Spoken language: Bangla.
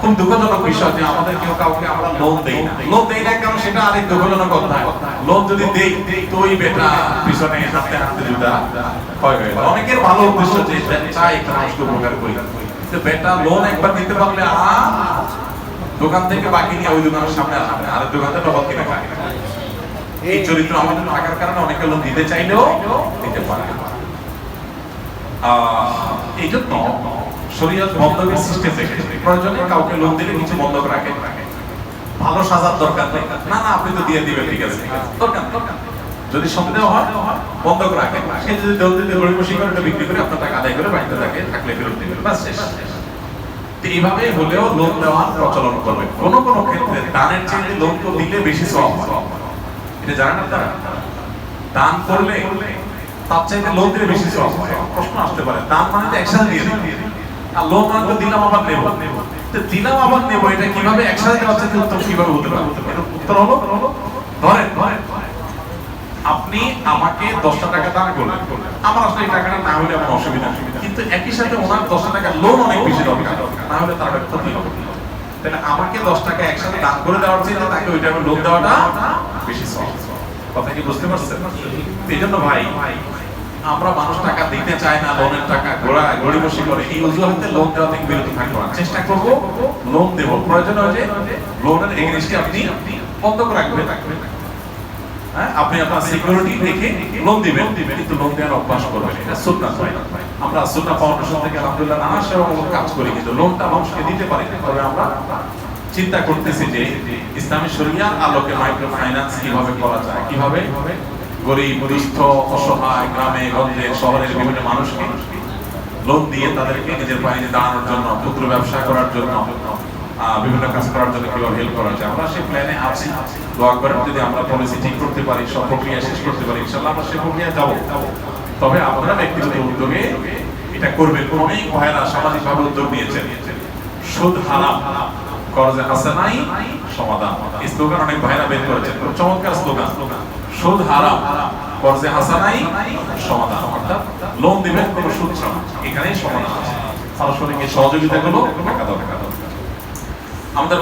খুব দুঃখজনক বিষয় যে আমাদের কেউ কাউকে আমরা লোন না। লোন না, কারণ সেটা আরেক লোন যদি দেই বেটা, পিছনে দুটা হয় অনেকের ভালো উদ্দেশ্য যে চাই উপকার করি। তো বেটা লোন একবার দিতে পারলে দোকান থেকে বাকি নিয়ে ওই দোকানের সামনে আসবে আর দোকান থেকে নগদ কিনে এই চরিত্র আমাদের থাকার কারণে অনেকে লোন দিতে চাইলেও দিতে পারে না। এই জন্য শরীয়ত বন্ধকের সিস্টেম প্রয়োজনে কাউকে লোন দিলে কিছু বন্ধক রাখে ভালো সাজার দরকার নেই। না না, আপনি তো দিয়ে দিবেন, ঠিক আছে। যদি সন্দেহ হয়, বন্ধক সে যদি দিতে বিক্রি করে আপনার টাকা আদায় করে বাড়িতে থাকে, থাকলে ফেরত বাস শেষ। এইভাবে হলেও লোন দেওয়ার প্রচলন করবে। কোন কোন ক্ষেত্রে দানের চেয়ে লোন তো দিলে বেশি সব এটা জানেন আপনারা? দান করলে তার চাইতে লোন দিলে বেশি সব পারে দান মানে তো একসাথে দিয়ে দিই। আর লোন মানে তো দিলাম, আবার নেব। দিলাম, আবার নেব, এটা কীভাবে একসাথে দেওয়া চাইতে উত্তর কীভাবে হতে পারে? উত্তর হলো, ধরেন ধরেন, আপনি আমাকে দশটা টাকা দান করলেন। আমার আসলে এই টাকাটা না হলে আমার অসুবিধা কিন্তু একই সাথে ওনার দশটা টাকা লোন অনেক বেশি দরকার। না হলে তার ক্ষতি হবে তাহলে আমাকে দশ টাকা একসাথে দান করে দেওয়ার চেয়ে তাকে ওই টাইমে লোন দেওয়াটা বেশি সহজ। কথা কি বুঝতে পারছেন? এই জন্য ভাই আমরা মানুষ টাকা দিতে চাই না লোনের টাকা গোড়া গড়িবসি করে এই অজুহাতে লোন দেওয়া থেকে বিরত থাকব না। চেষ্টা করব লোন দেব। প্রয়োজন হয় লোনের এগেনস্টে আপনি বন্ধ করে রাখবেন। হ্যাঁ আপনি আপনার সিকিউরিটি দেখে লোন দিবেন কিন্তু লোন দেওয়ার অভ্যাস করবেন এটা সুন্নাত ভাই। আমরা ফাউন্ডেশন থেকে আলহামদুলিল্লাহ নানা সেবামূলক কাজ করি কিন্তু লোনটা মানুষকে দিতে পারি তবে আমরা চিন্তা করতেছি যে ইসলামী শরিয়ার আলোকে মাইক্রো ফাইন্যান্স কীভাবে করা যায় কীভাবে গরিব, দুস্থ, অসহায় গ্রামে, গঞ্জে, শহরের বিভিন্ন মানুষকে লোন দিয়ে তাদেরকে নিজের পায়ে দাঁড়ানোর জন্য, ক্ষুদ্র ব্যবসা করার জন্য বিভিন্ন কাজ করার জন্য কীভাবে হেল্প করা যায়। আমরা সেই প্ল্যানে আছি। দোয়া করেন, যদি আমরা পলিসি ঠিক করতে পারি, সব প্রক্রিয়া শেষ করতে পারি ইনশাল্লাহ আমরা সেই প্রক্রিয়া যাব। তবে আপনারা ব্যক্তিগত উদ্যোগে এটা করবেন। অনেক ভাইরা সামাজিক ভাবে উদ্যোগ নিয়েছেন। সুদ হারাম। করজে হাসানাই সমাধান। স্লোগান অনেক ভাইরা বের করেছেন। খুব চমৎকার স্লোগান। সুদ হারাম, করজে হাসানাই সমাধান। অর্থাৎ লোন দিবেন, কোনো সুদ ছাড়া। এখানেই সমাধান আছে। সহযোগিতা গুলো টাকা দরকার। আমাদের